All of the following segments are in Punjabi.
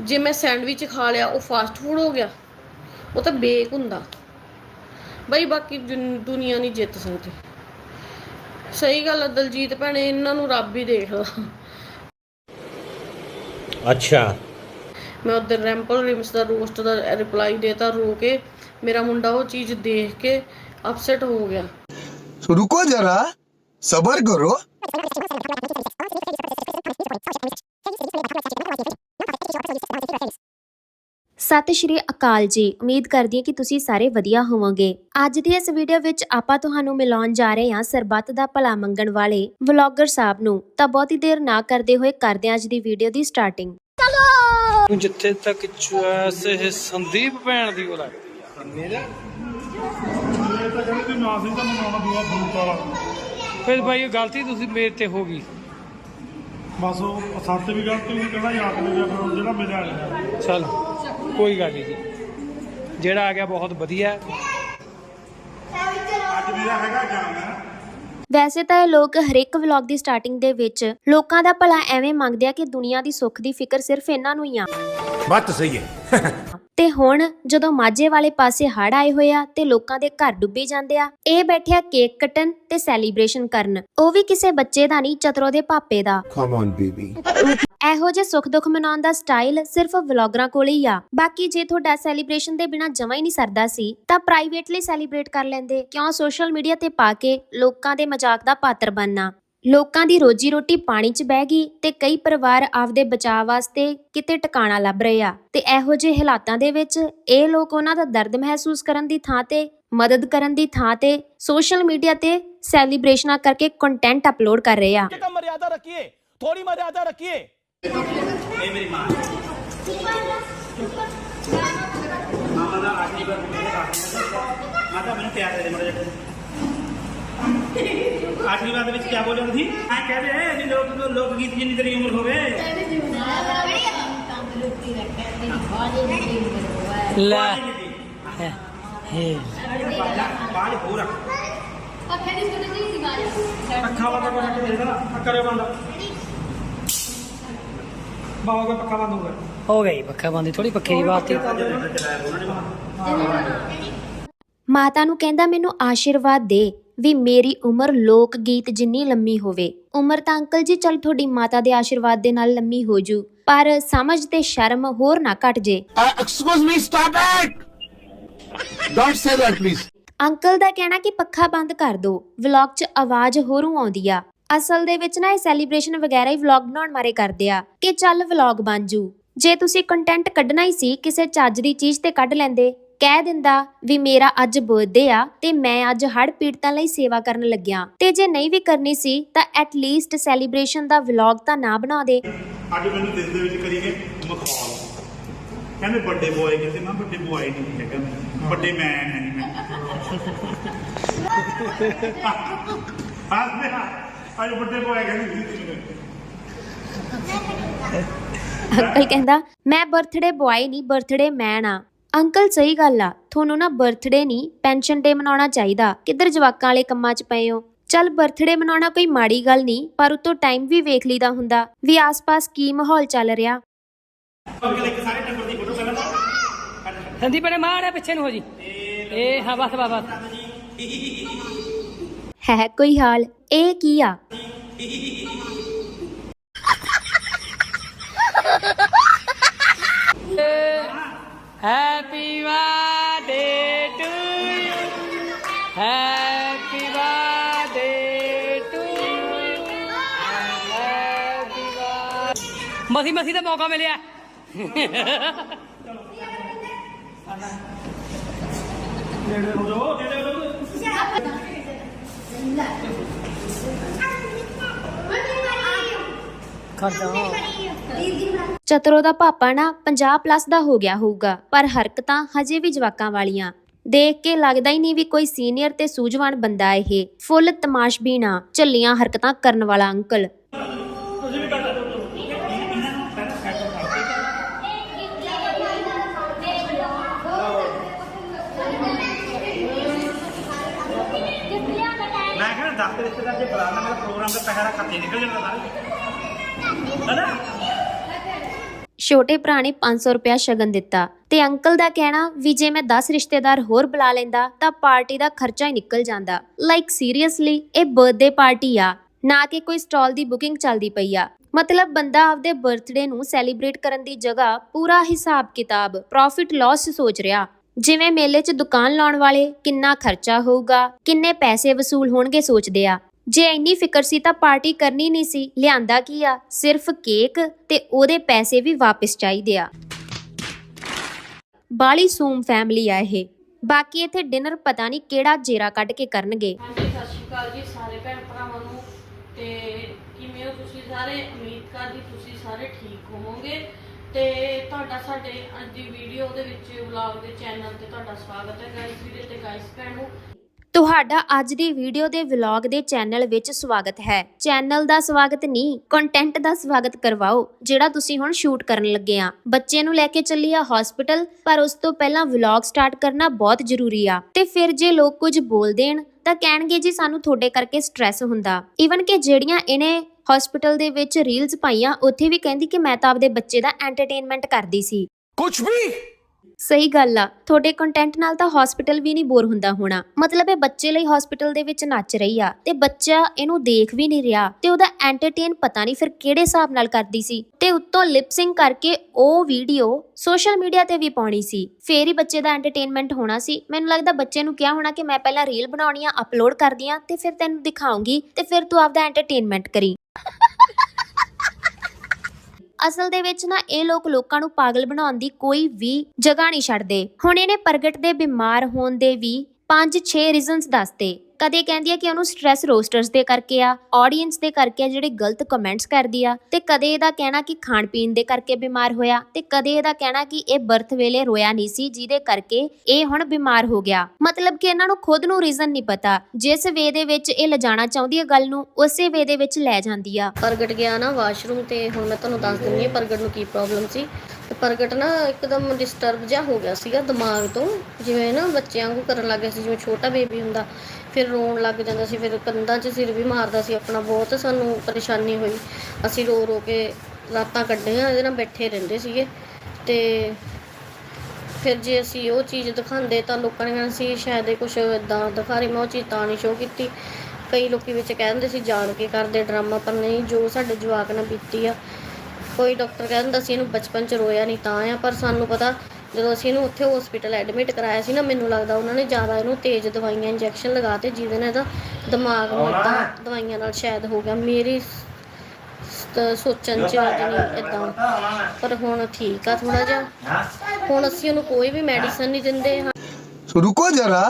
ਜੇ ਮੈਂ ਸੈਂਡਵਿਚ ਖਾ ਲਿਆ ਉਹ ਫਾਸਟ ਫੂਡ ਹੋ ਗਿਆ। ਉਹ ਤਾਂ ਬੇਕ ਹੁੰਦਾ। ਬਈ ਬਾਕੀ ਦੁਨੀਆ ਨਹੀਂ ਜਿੱਤ ਸਕਦੀ। ਸਹੀ ਗੱਲ ਹੈ ਦਲਜੀਤ ਭੈਣੇ ਇਹਨਾਂ ਨੂੰ ਰੱਬ ਹੀ ਦੇਖਦਾ ਅੱਛਾ। ਮੈਂ ਉਧਰ ਰੈਂਪਲ ਰਿਮਸ ਦਾ ਰੋਸਟ ਦਾ ਰਿਪਲਾਈ ਦੇਤਾ ਰੋ ਕੇ ਮੇਰਾ ਮੁੰਡਾ ਉਹ ਚੀਜ਼ ਦੇਖ ਕੇ ਅਪਸੈਟ ਹੋ ਗਿਆ। ਸੋ ਰੁਕੋ ਜਰਾ ਸਬਰ ਕਰੋ। ਸਤਿ ਸ਼੍ਰੀ ਅਕਾਲ ਜੀ। ਉਮੀਦ ਕਰਦੀ ਹਾਂ ਕਿ ਤੁਸੀਂ ਸਾਰੇ ਵਧੀਆ ਹੋਵੋਗੇ। ਅੱਜ ਦੀ ਇਸ ਵੀਡੀਓ ਵਿੱਚ ਆਪਾਂ ਤੁਹਾਨੂੰ ਮਿਲਾਉਣ ਜਾ ਰਹੇ ਹਾਂ ਸਰਬੱਤ ਦਾ ਭਲਾ ਮੰਗਣ ਵਾਲੇ ਵਲੌਗਰ ਸਾਹਿਬ ਨੂੰ। ਤਾਂ ਬਹੁਤੀ ਦੇਰ ਨਾ ਕਰਦੇ ਹੋਏ ਕਰਦੇ ਹਾਂ ਅੱਜ ਦੀ ਵੀਡੀਓ ਦੀ ਸਟਾਰਟਿੰਗ ਜਿੱਥੇ ਤੱਕ ਚੁਆਇਸ ਇਹ ਸੰਦੀਪ ਭੈਣ ਦੀ ਉਹ ਲੱਗਦੀ ਆ ਮੇਰਾ? ਤਾਂ ਕਹਿੰਦੇ ਕਿ ਨਾ ਸੀ ਤਾਂ ਮਨਾਉਣਾ ਦੂਆ ਫਰੂਟ ਵਾਲਾ ਫਿਰ ਭਾਈ ਇਹ ਗਲਤੀ ਤੁਸੀਂ ਮੇਰੇ ਤੇ ਹੋ ਗਈ। ਬਸ ਉਹ ਸੱਤ ਵੀ ਗਲਤੀ ਹੋਈ ਕਹਿੰਦਾ ਯਾਦ ਨਹੀਂ ਗਿਆ ਫਿਰ ਜਿਹੜਾ ਮਿਲਿਆ ਆਇਆ। ਚਲ। ਕੋਈ ਗੱਲ ਨਹੀਂ ਜਿਹੜਾ ਆ ਗਿਆ ਬਹੁਤ ਵਧੀਆ। ਵੈਸੇ ਤਾਂ ਇਹ ਲੋਕ ਹਰੇਕ ਵਲੌਗ ਦੀ ਸਟਾਰਟਿੰਗ ਦੇ ਵਿੱਚ ਲੋਕਾਂ ਦਾ ਭਲਾ ਐਵੇਂ ਮੰਗਦੇ ਆ ਕਿ ਦੁਨੀਆ ਦੀ ਸੁੱਖ ਦੀ ਫਿਕਰ ਸਿਰਫ ਇਹਨਾਂ ਨੂੰ ਹੀ ਆ। ਬੱਤ ਸਹੀ ਹੈ। ਤੇ ਹੁਣ ਜਦੋਂ ਮਾਝੇ ਵਾਲੇ ਪਾਸੇ ਹੜ ਆਏ ਹੋਏ ਆ ਤੇ ਲੋਕਾਂ ਦੇ ਘਰ ਡੁੱਬੇ ਜਾਂਦੇ ਆ ਇਹ ਬੈਠਿਆ ਕੇਕ ਕੱਟਣ ਤੇ ਸੈਲੀਬ੍ਰੇਸ਼ਨ ਕਰਨ। ਉਹ ਵੀ ਕਿਸੇ ਬੱਚੇ ਦਾ ਨਹੀਂ ਚਤਰੋ ਦੇ ਪਾਪੇ ਦਾ। ਕਮ ਔਨ ਬੇਬੀ ਇਹੋ ਜਿਹੇ ਸੁੱਖ ਦੁੱਖ ਮਨਾਉਣ ਦਾ ਸਟਾਈਲ ਸਿਰਫ ਵਲੌਗਰਾਂ ਕੋਲ ਹੀ ਆ। ਬਾਕੀ ਜੇ ਤੁਹਾਡਾ ਸੈਲੀਬ੍ਰੇਸ਼ਨ ਦੇ ਬਿਨਾ ਜਮਾ ਹੀ ਨਹੀਂ ਸਰਦਾ ਸੀ, ਤਾਂ ਪ੍ਰਾਈਵੇਟਲੀ ਸੈਲੀਬ੍ਰੇਟ ਕਰ ਲੈਂਦੇ। ਕਿਉਂ ਸੋਸ਼ਲ ਮੀਡੀਆ ਤੇ ਪਾ ਕੇ ਲੋਕਾਂ ਦੇ ਮਜ਼ਾਕ ਦਾ ਪਾਤਰ ਬਣਨਾ? ਲੋਕਾਂ ਦੀ ਰੋਜੀ ਰੋਟੀ ਪਾਣੀ 'ਚ ਬਹਿ ਗਈ ਤੇ ਕਈ ਪਰਿਵਾਰ ਆਪਦੇ ਬਚਾਅ ਵਾਸਤੇ ਕਿਤੇ ਟਿਕਾਣਾ ਲੱਭ ਰਹੇ ਆ। ਤੇ ਇਹੋ ਜਿਹੇ ਹਾਲਾਤਾਂ ਦੇ ਵਿੱਚ ਇਹ ਲੋਕ ਉਹਨਾਂ ਦਾ ਦਰਦ ਮਹਿਸੂਸ ਕਰਨ ਦੀ ਥਾਂ ਤੇ, ਮਦਦ ਕਰਨ ਦੀ ਥਾਂ ਤੇ ਸੋਸ਼ਲ ਮੀਡੀਆ ਤੇ ਸੈਲੀਬ੍ਰੇਸ਼ਨਾਂ ਕਰਕੇ ਕੰਟੈਂਟ ਅਪਲੋਡ ਕਰ ਰਹੇ ਆ। मेरी माँ मामा ना आखिरी बार मुझे माता मैंने प्यार दे मुझे आखिरी बात में क्या बोल रही थी हाँ कह रहे हैं लोग लोकगीत जिन तेरी उम्र हो गए ला हे बाल हो रहा पक्का वाला को रख दे ना पक्का रे बंदा ਬੰਦ ਹੋ ਗਿਆ। ਹੋ ਗਈ ਪੱਖਾ ਬੰਦੀ ਥੋੜੀ ਪੱਖੇ ਦੀ ਬਾਤ ਸੀ ਮਾਤਾ ਨੂੰ ਕਹਿੰਦਾ ਮੈਨੂੰ ਆਸ਼ੀਰਵਾਦ ਦੇ ਵੀ ਮੇਰੀ ਉਮਰ ਲੋਕ ਗੀਤ ਜਿੰਨੀ ਲੰਮੀ ਹੋਵੇ। ਉਮਰ ਤਾਂ ਅੰਕਲ ਜੀ ਚਲ ਤੁਹਾਡੀ ਮਾਤਾ ਦੇ ਆਸ਼ੀਰਵਾਦ ਦੇ ਨਾਲ ਲੰਮੀ ਹੋ ਜੂ। ਪਰ ਸਮਝ ਤੇ ਸ਼ਰਮ ਹੋਰ ਨਾ ਘਟ ਜੇ। excuse me, stop it! Don't say that, please. Uncle ਦਾ ਕਹਿਣਾ ਕਿ ਪੱਖਾ ਬੰਦ ਕਰ ਦਿਓ ਵਲੌਗ 'ਚ ਆਵਾਜ਼ ਹੋਰੂ ਆਉਂਦੀ ਆ। ਅਸਲ ਦੇ ਵਿੱਚ ਨਾ ਇਹ ਸੈਲੀਬ੍ਰੇਸ਼ਨ ਵਗੈਰਾ ਹੀ ਵਲੌਗ ਬਣਾਉਣ ਮਾਰੇ ਕਰਦੇ ਆ ਕਿ ਚੱਲ ਵਲੌਗ ਬਣ ਜੂ। ਜੇ ਤੁਸੀਂ ਕੰਟੈਂਟ ਕੱਢਣਾ ਹੀ ਸੀ, ਕਿਸੇ ਚੱਜ ਦੀ ਚੀਜ਼ ਤੇ ਕੱਢ ਲੈਂਦੇ, ਕਹਿ ਦਿੰਦਾ ਵੀ ਮੇਰਾ ਅੱਜ ਬਰਥਡੇ ਆ ਤੇ ਮੈਂ ਅੱਜ ਹੜ ਪੀੜਤਾਂ ਲਈ ਸੇਵਾ ਕਰਨ ਲੱਗਿਆ। ਤੇ ਜੇ ਨਹੀਂ ਵੀ ਕਰਨੀ ਸੀ, ਤਾਂ ਐਟ ਲੀਸਟ ਸੈਲੀਬ੍ਰੇਸ਼ਨ ਦਾ ਵਲੌਗ ਤਾਂ ਨਾ ਬਣਾ ਦੇ। ਅੱਜ ਮੈਨੂੰ ਦਿਲ ਦੇ ਵਿੱਚ ਕਰੀਏ ਮਖੌਲ। ਕਹਿੰਦੇ ਵੱਡੇ ਬੋਏ ਕਹਿੰਦੇ, ਮੈਂ ਵੱਡੇ ਬੋਏ ਨਹੀਂ ਹੈਗਾ ਮੈਂ। ਵੱਡੇ ਮੈਨ ਹੈ ਨਹੀਂ ਮੈਂ। ਆਸ ਮੈਂ ਅੱਜ ਵੱਡੇ ਬੋਏ ਕਹਿੰਦੇ ਸੀ ਅੰਕਲ ਕਹਿੰਦਾ ਮੈਂ ਬਰਥਡੇ ਬੁਆਏ ਨਹੀਂ ਬਰਥਡੇ ਮੈਨ ਆ। ਅੰਕਲ ਸਹੀ ਗੱਲ ਆ। ਤੁਹਾਨੂੰ ਨਾ ਬਰਥਡੇ ਨਹੀਂ ਪੈਨਸ਼ਨ ਡੇ ਮਨਾਉਣਾ ਚਾਹੀਦਾ। ਕਿੱਧਰ ਜਵਾਕਾਂ ਵਾਲੇ ਕੰਮਾਂ 'ਚ ਪਏ ਹੋ? ਚੱਲ ਬਰਥਡੇ ਮਨਾਉਣਾ ਕੋਈ ਮਾੜੀ ਗੱਲ ਨਹੀਂ ਪਰ ਉਤੋਂ ਟਾਈਮ ਵੀ ਵੇਖ ਲਈਦਾ ਹੁੰਦਾ। ਵੀ ਆਸ-ਪਾਸ ਕੀ ਮਾਹੌਲ ਚੱਲ ਰਿਹਾ? ਸੰਦੀਪ ਨੇ ਮਾਰਿਆ ਪਿੱਛੇ ਨੂੰ ਹੋ ਜੀ। ਇਹ ਹਾਂ ਬਸ ਬਸ ਬਸ। ਹੈ ਕੋਈ ਹਾਲ ਇਹ ਕੀ ਆ happy birthday to you happy birthday to you happy ਮਸੀ ਮਸੀ ਦਾ ਮੌਕਾ ਮਿਲਿਆ ਚਤਰੋ ਦਾ ਪਾਪਾ ਨਾ 50 ਪਲੱਸ ਦਾ ਹੋ ਗਿਆ ਹੋਊਗਾ ਪਰ ਹਰਕਤਾਂ ਹਜੇ ਵੀ ਜਵਾਕਾਂ ਵਾਲੀਆਂ। ਦੇਖ ਕੇ ਲੱਗਦਾ ਹੀ ਨਹੀਂ ਵੀ ਕੋਈ ਸੀਨੀਅਰ ਤੇ ਸੂਝਵਾਨ ਬੰਦਾ ਇਹ। ਫੁੱਲ ਤਮਾਸ਼ਬੀਨਾ ਝੱਲੀਆਂ ਹਰਕਤਾਂ ਕਰਨ ਵਾਲਾ ਅੰਕਲ ਮੈਂ ਕਹਿੰਦਾ 10 ਰਿਸ਼ਤੇਦਾਰ ਜੇ ਬੁਲਾਣਾ ਮੇਰਾ ਦਾ ਪਹਿਰਾ ਨਿਕਲ ਜਾਂਦਾ ਸਾਰੇ। ਹੈਨਾ? ਛੋਟੇ ਭਰਾ ਨੇ 500 ਰੁਪਇਆ ਸ਼ਗਨ ਦਿੱਤਾ ਤੇ ਅੰਕਲ ਦਾ ਕਹਿਣਾ ਵੀ ਜੇ ਮੈਂ 10 ਰਿਸ਼ਤੇਦਾਰ ਹੋਰ ਬੁਲਾ ਲੈਂਦਾ ਤਾਂ ਪਾਰਟੀ ਦਾ ਖਰਚਾ ਹੀ ਨਿਕਲ ਜਾਂਦਾ। ਲਾਈਕ ਸੀਰੀਅਸਲੀ ਇਹ ਬਰਥਡੇ ਪਾਰਟੀ ਆ। ਨਾ ਕਿ ਕੋਈ ਸਟਾਲ ਦੀ ਬੁਕਿੰਗ ਚੱਲਦੀ ਪਈ ਆ। ਮਤਲਬ ਬੰਦਾ ਆਪਦੇ ਬਰਥਡੇ ਨੂੰ ਸੈਲੀਬ੍ਰੇਟ ਕਰਨ ਦੀ ਜਗ੍ਹਾ ਪੂਰਾ ਹਿਸਾਬ ਕਿਤਾਬ ਪ੍ਰੋਫਿਟ ਲਾਸ ਸੋਚ ਰਿਹਾ। ਜਿਵੇਂ ਮੇਲੇ 'ਚ ਦੁਕਾਨ ਲਾਉਣ ਵਾਲੇ ਕਿੰਨਾ ਖਰਚਾ ਹੋਊਗਾ, ਕਿੰਨੇ ਪੈਸੇ ਵਸੂਲ ਹੋਣਗੇ ਸੋਚਦੇ ਆ। ਜੇ ਇੰਨੀ ਫਿਕਰ ਸੀ ਤਾਂ ਪਾਰਟੀ ਕਰਨੀ ਨਹੀਂ ਸੀ। ਲਿਆਂਦਾ ਕੀ ਆ? ਸਿਰਫ ਕੇਕ ਤੇ ਉਹਦੇ ਪੈਸੇ ਵੀ ਵਾਪਸ ਚਾਹੀਦੇ ਆ। ਬਾਲੀ ਸੂਮ ਫੈਮਿਲੀ ਆ ਇਹ। ਬਾਕੀ ਇੱਥੇ ਡਿਨਰ ਪਤਾ ਨਹੀਂ ਕਿਹੜਾ ਜੇਰਾ ਕੱਢ ਕੇ ਕਰਨਗੇ। ਹਾਂਜੀ, ਸਤਿ ਸ਼੍ਰੀ ਅਕਾਲ ਜੀ ਸਾਰੇ ਭੈਣ ਭਰਾਵਾਂ ਨੂੰ। ਤੇ ਕਿਵੇਂ ਹੋ ਤੁਸੀਂ ਸਾਰੇ? ਉਮੀਦ ਕਰਦੀ ਤੁਸੀਂ ਸਾਰੇ ਠੀਕ ਹੋਵੋਗੇ। ਤੇ ਤੁਹਾਡਾ ਸਾਡੇ ਅੱਜ ਦੀ ਵੀਡੀਓ ਦੇ ਵਿੱਚ ਵਲੌਗ ਦੇ ਚੈਨਲ ਤੇ ਤੁਹਾਡਾ ਸਵਾਗਤ ਹੈ ਗਾਇਸ ਵੀਰੇ ਤੇ ਗਾਇਸ ਭੈਣੋ। ਤੁਹਾਡਾ ਅੱਜ ਦੀ ਵੀਡੀਓ ਦੇ ਵਲੌਗ ਦੇ ਚੈਨਲ ਵਿੱਚ ਸਵਾਗਤ ਹੈ। ਚੈਨਲ ਦਾ ਸਵਾਗਤ ਨਹੀਂ ਕੰਟੈਂਟ ਦਾ ਸਵਾਗਤ ਕਰਵਾਓ, ਜਿਹੜਾ ਤੁਸੀਂ ਹੁਣ ਸ਼ੂਟ ਕਰਨ ਲੱਗੇ ਆ। ਬੱਚੇ ਨੂੰ ਲੈ ਕੇ ਚੱਲੀ ਆ ਹਸਪੀਟਲ ਪਰ ਉਸ ਤੋਂ ਪਹਿਲਾਂ ਵਲੌਗ ਸਟਾਰਟ ਕਰਨਾ ਬਹੁਤ ਜ਼ਰੂਰੀ ਆ। ਤੇ ਫਿਰ ਜੇ ਲੋਕ ਕੁਝ ਬੋਲ ਦੇਣ, ਤਾਂ ਕਹਿਣਗੇ ਜੀ ਸਾਨੂੰ ਤੁਹਾਡੇ ਕਰਕੇ ਸਟ੍ਰੈਸ ਹੁੰਦਾ। ਈਵਨ ਕਿ ਜਿਹੜੀਆਂ ਇਹਨੇ ਹਸਪੀਟਲ ਦੇ ਵਿੱਚ ਰੀਲਸ ਪਾਈਆਂ, ਉੱਥੇ ਵੀ ਕਹਿੰਦੀ ਕਿ ਮੈਂ ਤਾਂ ਆਪਦੇ ਬੱਚੇ ਦਾ ਐਂਟਰਟੇਨਮੈਂਟ ਕਰਦੀ ਸੀ। ਕੁਝ ਵੀ? ਸਹੀ ਗੱਲ ਆ। ਤੁਹਾਡੇ ਕੰਟੈਂਟ ਨਾਲ ਤਾਂ ਹਸਪੀਟਲ ਵੀ ਨਹੀਂ ਬੋਰ ਹੁੰਦਾ ਹੋਣਾ। ਮਤਲਬ ਇਹ ਬੱਚੇ ਲਈ ਹਸਪੀਟਲ ਦੇ ਵਿੱਚ ਨੱਚ ਰਹੀ ਆ ਤੇ ਬੱਚਾ ਇਹਨੂੰ ਦੇਖ ਵੀ ਨਹੀਂ ਰਿਹਾ ਤੇ ਉਹਦਾ ਐਂਟਰਟੇਨ ਪਤਾ ਨਹੀਂ ਫਿਰ ਕਿਹੜੇ ਹਿਸਾਬ ਨਾਲ ਕਰਦੀ ਸੀ। ਤੇ ਉੱਤੋਂ ਲਿਪਸਿੰਗ ਕਰਕੇ ਉਹ ਵੀਡੀਓ ਸੋਸ਼ਲ ਮੀਡੀਆ ਤੇ ਵੀ ਪਾਉਣੀ ਸੀ। ਫੇਰ ਹੀ ਬੱਚੇ ਦਾ ਐਂਟਰਟੇਨਮੈਂਟ ਹੋਣਾ ਸੀ। ਮੈਨੂੰ ਲੱਗਦਾ ਬੱਚੇ ਨੂੰ ਕਿਹਾ ਹੋਣਾ ਕਿ ਮੈਂ ਪਹਿਲਾਂ ਰੀਲ ਬਣਾਉਣੀ ਆ ਅਪਲੋਡ ਕਰਦੀ ਆ ਤੇ ਫਿਰ ਤੈਨੂੰ ਦਿਖਾਉਂਗੀ ਤੇ ਫਿਰ ਤੂੰ ਆਪਦਾ ਐਂਟਰਟੇਨਮੈਂਟ ਕਰੀ। ਅਸਲ ਦੇ ਵਿੱਚ ਨਾ ਇਹ ਲੋਕ ਲੋਕਾਂ ਨੂੰ ਪਾਗਲ ਬਣਾਉਣ ਦੀ ਕੋਈ ਵੀ ਜਗ੍ਹਾ ਨਹੀਂ ਛੱਡਦੇ। ਹੁਣ ਇਹਨੇ ਪ੍ਰਗਟ ਦੇ ਬਿਮਾਰ ਹੋਣ ਦੇ ਵੀ 5-6 ਰੀਜ਼ਨਸ ਦੱਸਤੇ। ਕਦੇ ਕਹਿੰਦੀ ਆ ਕਿ ਉਹਨੂੰ ਸਟ੍ਰੈਸ ਰੋਸਟਰਸ ਦੇ ਕਰਕੇ ਆ ਆਡੀਅנס ਦੇ ਕਰਕੇ ਆ, ਜਿਹੜੇ ਗਲਤ ਕਮੈਂਟਸ ਕਰਦੀ ਆ, ਤੇ ਕਦੇ ਇਹਦਾ ਕਹਿਣਾ ਕਿ ਖਾਣ ਪੀਣ ਦੇ ਕਰਕੇ ਬਿਮਾਰ ਹੋਇਆ, ਤੇ ਕਦੇ ਇਹਦਾ ਕਹਿਣਾ ਕਿ ਇਹ ਬਰਥ ਵੇਲੇ ਰੋਇਆ ਨਹੀਂ ਸੀ, ਜਿਹਦੇ ਕਰਕੇ ਇਹ ਹੁਣ ਬਿਮਾਰ ਹੋ ਗਿਆ। ਮਤਲਬ ਕਿ ਇਹਨਾਂ ਨੂੰ ਖੁਦ ਨੂੰ ਰੀਜ਼ਨ ਨਹੀਂ ਪਤਾ, ਜਿਸ ਵੇ ਦੇ ਵਿੱਚ ਇਹ ਲਿਜਾਣਾ ਚਾਹੁੰਦੀ ਹੈ ਗੱਲ ਨੂੰ, ਉਸੇ ਵੇ ਦੇ ਵਿੱਚ ਲੈ ਜਾਂਦੀ ਆ। ਪ੍ਰਗਟ ਗਿਆ ਨਾ ਵਾਸ਼ਰੂਮ ਤੇ, ਹੁਣ ਮੈਂ ਤੁਹਾਨੂੰ ਦੱਸ ਦਿੰਦੀ ਹਾਂ ਪ੍ਰਗਟ ਨੂੰ ਕੀ ਪ੍ਰੋਬਲਮ ਸੀ। ਤੇ ਪ੍ਰਗਟ ਨਾ ਇੱਕਦਮ ਡਿਸਟਰਬ ਜਿਹਾ ਹੋ ਗਿਆ ਸੀਗਾ ਦਿਮਾਗ ਤੋਂ। ਜਿਵੇਂ ਨਾ ਬੱਚਿਆਂ ਵਾਂਗੂ ਕਰਨ ਲੱਗ ਗਿਆ ਸੀ, ਜਿਵੇਂ ਛੋਟਾ ਬੇਬੀ ਹੁੰਦਾ, ਫਿਰ ਰੋਣ ਲੱਗ ਜਾਂਦਾ ਸੀ, ਫਿਰ ਕੰਧਾਂ 'ਚ ਸਿਰ ਵੀ ਮਾਰਦਾ ਸੀ ਆਪਣਾ। ਬਹੁਤ ਸਾਨੂੰ ਪਰੇਸ਼ਾਨੀ ਹੋਈ। ਅਸੀਂ ਰੋ ਰੋ ਕੇ ਰਾਤਾਂ ਕੱਢੀਆਂ, ਇਹਦੇ ਨਾਲ ਬੈਠੇ ਰਹਿੰਦੇ ਸੀਗੇ। ਤੇ ਫਿਰ ਜੇ ਅਸੀਂ ਉਹ ਚੀਜ਼ ਦਿਖਾਉਂਦੇ ਤਾਂ ਲੋਕਾਂ ਨੇ ਕਹਿਣਾ ਸੀ, ਸ਼ਾਇਦ ਇਹ ਕੁਝ ਇਦਾਂ ਦਿਖਾ ਰਹੀ, ਮੈਂ ਉਹ ਚੀਜ਼ ਤਾਂ ਨਹੀਂ ਸ਼ੋਅ ਕੀਤੀ। ਕਈ ਲੋਕੀ ਵਿੱਚ ਕਹਿ ਦਿੰਦੇ ਸੀ, ਜਾਣ ਕੇ ਕਰਦੇ ਡਰਾਮਾ, ਪਰ ਨਹੀਂ, ਜੋ ਸਾਡੇ ਜਵਾਕ ਨਾਲ ਬੀਤੀ ਆ ਕੋਈ ਡਾਕਟਰ ਕਹਿੰਦਾ ਸੀ ਇਹਨੂੰ ਬਚਪਨ ਚ ਰੋਇਆ ਨਹੀਂ ਤਾਂ ਆ, ਪਰ ਸਾਨੂੰ ਪਤਾ ਜਦੋਂ ਅਸੀਂ ਇਹਨੂੰ ਉੱਥੇ ਹਸਪੀਟਲ ਐਡਮਿਟ ਕਰਾਇਆ ਸੀ ਨਾ, ਮੈਨੂੰ ਲੱਗਦਾ ਉਹਨਾਂ ਨੇ ਜ਼ਿਆਦਾ ਇਹਨੂੰ ਤੇਜ਼ ਦਵਾਈਆਂ ਇੰਜੈਕਸ਼ਨ ਲਗਾਤੇ ਜਿਹਦੇ ਨਾਲ ਇਹਦਾ ਦਿਮਾਗ ਨੂੰ ਤਾਂ ਦਵਾਈਆਂ ਨਾਲ ਸ਼ਾਇਦ ਹੋ ਗਿਆ। ਮੇਰੀ ਸੋਚਣ ਚ ਆ ਨਹੀਂ ਇਦਾਂ ਪਰ ਹੁਣ ਠੀਕ ਆ ਥੋੜਾ ਜਿਹਾ। ਹੁਣ ਅਸੀਂ ਉਹਨੂੰ ਕੋਈ ਵੀ ਮੈਡੀਸਨ ਨਹੀਂ ਦਿੰਦੇ ਸੋ ਰੁਕੋ ਜਰਾ।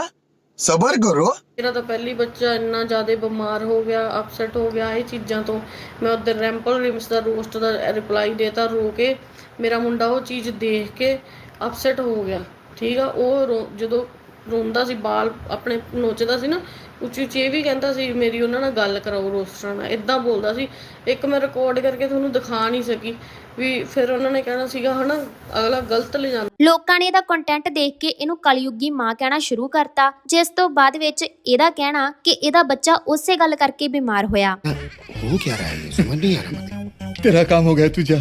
ਸਬਰ ਕਰੋ। ਮੇਰਾ ਤਾਂ ਪਹਿਲੀ ਬੱਚਾ ਇੰਨਾ ਜ਼ਿਆਦਾ ਬਿਮਾਰ ਹੋ ਗਿਆ ਅਪਸੈਟ ਹੋ ਗਿਆ ਇਹ ਚੀਜ਼ਾਂ ਤੋਂ। ਮੈਂ ਉਧਰ ਰੈਂਪਲ ਰਿਮਸ ਦਾ ਰੋਸਟ ਦਾ ਰਿਪਲਾਈ ਦੇਤਾ, ਰੋ ਕੇ। ਮੇਰਾ ਮੁੰਡਾ ਉਹ ਚੀਜ਼ ਦੇਖ ਕੇ ਅਪਸੈਟ ਹੋ ਗਿਆ। ਠੀਕ ਆ, ਉਹ ਜਦੋਂ ਰੋਂਦਾ ਸੀ ਬਾਲ ਆਪਣੇ ਨੋਚਦਾ ਸੀ ਨਾ ਉੱਚੀ ਉੱਚੀ ਇਹ ਵੀ ਕਹਿੰਦਾ ਸੀ ਮੇਰੀ ਉਹਨਾਂ ਨਾਲ ਗੱਲ ਕਰਾਓ ਰੋਸਟਰਾਂ ਨਾਲ ਇਦਾਂ ਬੋਲਦਾ ਸੀ। ਇੱਕ ਮੈਂ ਰਿਕਾਰਡ ਕਰਕੇ ਤੁਹਾਨੂੰ ਦਿਖਾ ਨਹੀਂ ਸਕੀ ਵੀ ਫਿਰ ਉਹਨਾਂ ਨੇ ਕਹਿਣਾ ਸੀਗਾ ਹਨਾ ਅਗਲਾ ਗਲਤ ਲੈ ਜਾਂਦਾ ਲੋਕਾਂ ਨੇ ਇਹਦਾ ਕੰਟੈਂਟ ਦੇਖ ਕੇ ਇਹਨੂੰ ਕਲਯੁੱਗੀ ਮਾਂ ਕਹਿਣਾ ਸ਼ੁਰੂ ਕਰਤਾ ਜਿਸ ਤੋਂ ਬਾਅਦ ਵਿੱਚ ਇਹਦਾ ਕਹਿਣਾ ਕਿ ਇਹਦਾ ਬੱਚਾ ਉਸੇ ਗੱਲ ਕਰਕੇ ਬਿਮਾਰ ਹੋਇਆ। ਹੋ ਕੀ ਰਿਹਾ ਹੈ? ਸਮਝ ਨਹੀਂ ਆ ਰਿਹਾ ਤੇਰਾ ਕੰਮ ਹੋ ਗਿਆ ਤੁਝਾ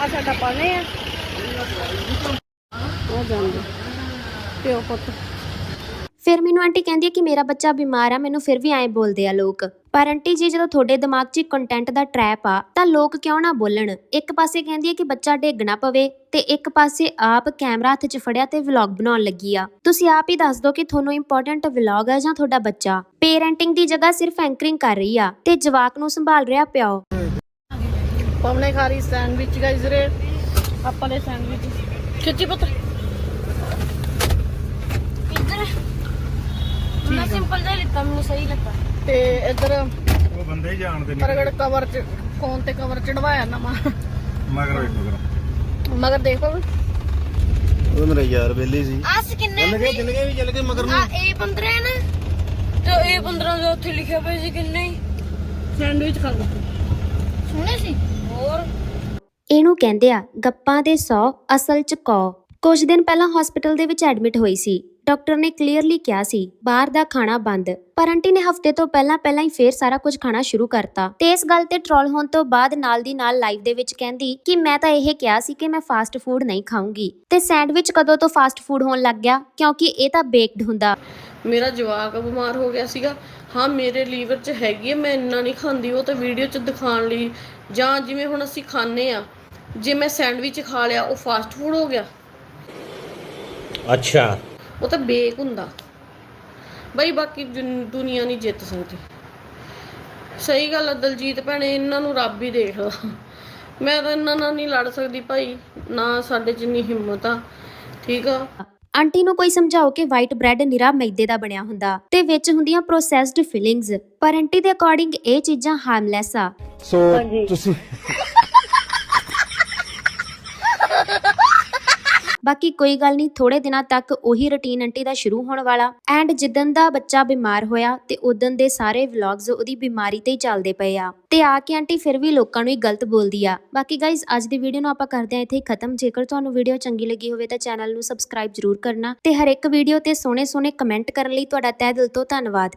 ਆ ਸਾਡਾ ਪਾਣੇ ਆ। ਉਹ ਜਾਂਦੇ ਪਿਓ ਪੁੱਤ। ਫਿਰ ਮੈਨੂੰ ਆਂਟੀ ਕਹਿੰਦੀ ਹੈ ਕਿ ਮੇਰਾ ਬੱਚਾ ਬਿਮਾਰ ਆ, ਮੈਨੂੰ ਫਿਰ ਵੀ ਐਂ ਬੋਲਦੇ ਆ ਲੋਕ। ਪਰ ਆਂਟੀ ਜੀ, ਜਦੋਂ ਤੁਹਾਡੇ ਦਿਮਾਗ 'ਚ ਕੰਟੈਂਟ ਦਾ ਟਰੈਪ ਆ, ਤਾਂ ਲੋਕ ਕਿਉਂ ਨਾ ਬੋਲਣ? ਇੱਕ ਪਾਸੇ ਕਹਿੰਦੀ ਹੈ ਕਿ ਬੱਚਾ ਡੇਗ ਪਵੇ ਤੇ ਇੱਕ ਪਾਸੇ ਆਪ ਕੈਮਰਾ ਹੱਥ 'ਚ ਫੜਿਆ ਤੇ ਵਲੌਗ ਬਣਾਉਣ ਲੱਗੀ ਆ। ਤੁਸੀਂ ਆਪ ਹੀ ਦੱਸ ਦਿਓ ਕਿ ਤੁਹਾਨੂੰ ਇੰਪੋਰਟੈਂਟ ਵਲੌਗ ਹੈ ਜਾਂ ਤੁਹਾਡਾ ਬੱਚਾ? ਪੇਰੈਂਟਿੰਗ ਦੀ ਜਗ੍ਹਾ ਸਿਰਫ ਐਂਕਰਿੰਗ ਕਰ ਰਹੀ ਆ ਤੇ ਜਵਾਕ ਨੂੰ ਸੰਭਾਲ ਰਿਹਾ ਪਿਓ। ਪਵਨੇ ਖਾਰੀ ਸੈਂਡਵਿਚ ਗਾਈਸ ਵੀਰੇ ਆਪਾਂ ਦੇ ਸੈਂਡਵਿਚ। ਖਿੱਚੀ ਪੁੱਤ। ਮੈਂ ਸਿੰਪਲ ਜਿਹਾ ਲਿੱਤਾ ਮੈਨੂੰ ਸਹੀ ਲੱਗਾ। ਤੇ ਇੱਧਰ ਉਹ ਬੰਦੇ ਜਾਣਦੇ ਪ੍ਰਗੜ ਕਵਰ ਚ ਫੋਨ ਤੇ ਕਵਰ ਚੜਵਾਇਆ ਨਵਾਂ। ਮਗਰ ਵੇਖੋ ਕਰੋ ਮਗਰ ਦੇਖੋ ਉਹ ਮੇਰਾ ਯਾਰ ਬੇਲੀ ਸੀ। ਆਸ ਕਿੰਨੇ ਚੱਲ ਗਏ ਚੱਲ ਗਏ ਵੀ ਚੱਲ ਗਏ ਮਗਰ ਨੂੰ। ਆ A15 ਹੈ ਨਾ। ਤੇ A15 ਦੇ ਉੱਥੇ ਲਿਖਿਆ ਪਿਆ ਸੀ ਕਿੰਨੇ ਸੈਂਡਵਿਚ ਖਾ ਲਓ। ਇਹਨੂੰ ਕਹਿੰਦੇ ਆ, ਗੱਪਾਂ ਦੇ 100 ਅਸਲ ਚ 100 ਕੁਝ ਦਿਨ ਪਹਿਲਾਂ ਹਸਪੀਟਲ ਦੇ ਵਿੱਚ ਐਡਮਿਟ ਹੋਈ ਸੀ। ਡਾਕਟਰ ਨੇ ਕਲੀਅਰਲੀ ਕਿਹਾ ਸੀ, ਬਾਹਰ ਦਾ ਖਾਣਾ ਬੰਦ। ਪਰ ਆਂਟੀ ਨੇ ਹਫ਼ਤੇ ਤੋਂ ਪਹਿਲਾਂ ਪਹਿਲਾਂ ਹੀ ਫੇਰ ਸਾਰਾ ਕੁਝ ਖਾਣਾ ਸ਼ੁਰੂ ਕਰਤਾ। ਤੇ ਇਸ ਗੱਲ ਤੇ ਟ੍ਰੋਲ ਹੋਣ ਤੋਂ ਬਾਅਦ ਨਾਲ ਦੀ ਨਾਲ ਲਾਈਵ ਦੇ ਵਿੱਚ ਕਹਿੰਦੀ ਕਿ ਮੈਂ ਤਾਂ ਇਹ ਕਿਹਾ ਸੀ ਕਿ ਮੈਂ ਫਾਸਟ ਫੂਡ ਨਹੀਂ ਖਾਊਂਗੀ। ਤੇ ਸੈਂਡਵਿਚ ਕਦੋਂ ਤੋਂ ਫਾਸਟ ਫੂਡ ਹੋਣ ਲੱਗ ਗਿਆ? ਕਿਉਂਕਿ ਇਹ ਤਾਂ ਬੇਕਡ ਹੁੰਦਾ। ਮੇਰਾ ਜਵਾਕ ਬਿਮਾਰ ਹੋ ਗਿਆ ਸੀਗਾ। ਹਾਂ, ਮੇਰੇ ਲੀਵਰ 'ਚ ਹੈਗੀ ਹੈ ਮੈਂ ਇੰਨਾ ਨਹੀਂ ਖਾਂਦੀ, ਉਹ ਤਾਂ ਵੀਡੀਓ 'ਚ ਦਿਖਾਉਣ ਲਈ ਜਾਂ ਜਿਵੇਂ ਹੁਣ ਅਸੀਂ ਖਾਂਦੇ ਆ ਜੇ ਮੈਂ ਸੈਂਡਵਿਚ ਖਾ ਲਿਆ ਉਹ ਫਾਸਟ ਫੂਡ ਹੋ ਗਿਆ। ਅੱਛਾ। ਉਹ ਤਾਂ ਬੇਕ ਹੁੰਦਾ। ਬਈ ਬਾਕੀ ਦੁਨੀਆ ਨਹੀਂ ਜਿੱਤ ਸਕਦੀ। ਸਹੀ ਗੱਲ ਆ ਦਲਜੀਤ ਭੈਣੇ ਇਹਨਾਂ ਨੂੰ ਰੱਬ ਹੀ ਦੇਖਦਾ ਮੈਂ ਤਾਂ ਇਹਨਾਂ ਨਾਲ ਨਹੀਂ ਲੜ ਸਕਦੀ ਭਾਈ ਨਾ ਸਾਡੇ ਚ ਹਿੰਮਤ ਆ ਠੀਕ ਆ? ਆਂਟੀ ਨੂੰ ਕੋਈ ਸਮਝਾਓ ਕਿ ਵਾਈਟ ਬ੍ਰੈਡ ਨਿਰਾ ਮੈਦੇ ਦਾ ਬਣਿਆ ਹੁੰਦਾ ਤੇ ਵਿੱਚ ਹੁੰਦੀਆਂ ਪ੍ਰੋਸੈਸਡ ਫਿਲਿੰਗਸ ਪਰ ਆਂਟੀ ਦੇ ਅਕੋਰਡਿੰਗ ਇਹ ਚੀਜ਼ਾਂ ਹਾਰਮਲੈਸ ਆ। ਸੋ ਤੁਸੀਂ ਬਾਕੀ ਕੋਈ ਗੱਲ ਨਹੀਂ ਥੋੜੇ ਦਿਨਾਂ ਤੱਕ ਉਹੀ ਰੁਟੀਨ ਆਂਟੀ ਦਾ ਸ਼ੁਰੂ ਹੋਣ ਵਾਲਾ। ਐਂਡ ਜਿੱਦਨ ਦਾ ਬੱਚਾ ਬਿਮਾਰ ਹੋਇਆ ਤੇ ਉਦੋਂ ਦੇ ਸਾਰੇ ਵਲੌਗਸ ਉਹਦੀ ਬਿਮਾਰੀ ਤੇ ਹੀ ਚੱਲਦੇ ਪਏ ਆ। ਤੇ ਆ ਕੇ ਆਂਟੀ ਫਿਰ ਵੀ ਲੋਕਾਂ ਨੂੰ ਹੀ ਗਲਤ ਬੋਲਦੀ ਆ। ਬਾਕੀ ਗਾਇਜ਼ ਅੱਜ ਦੀ ਵੀਡੀਓ ਨੂੰ ਆਪਾਂ ਕਰਦੇ ਹਾਂ ਇੱਥੇ ਹੀ ਖਤਮ। ਜੇਕਰ ਤੁਹਾਨੂੰ ਵੀਡੀਓ ਚੰਗੀ ਲੱਗੀ ਹੋਵੇ ਤਾਂ ਚੈਨਲ ਨੂੰ ਸਬਸਕ੍ਰਾਈਬ ਜ਼ਰੂਰ ਕਰਨਾ ਤੇ ਹਰ ਇੱਕ ਵੀਡੀਓ ਤੇ ਸੋਹਣੇ ਸੋਹਣੇ ਕਮੈਂਟ ਕਰਨ ਲਈ ਤੁਹਾਡਾ ਤਹਿ ਦਿਲ ਤੋਂ ਧੰਨਵਾਦ।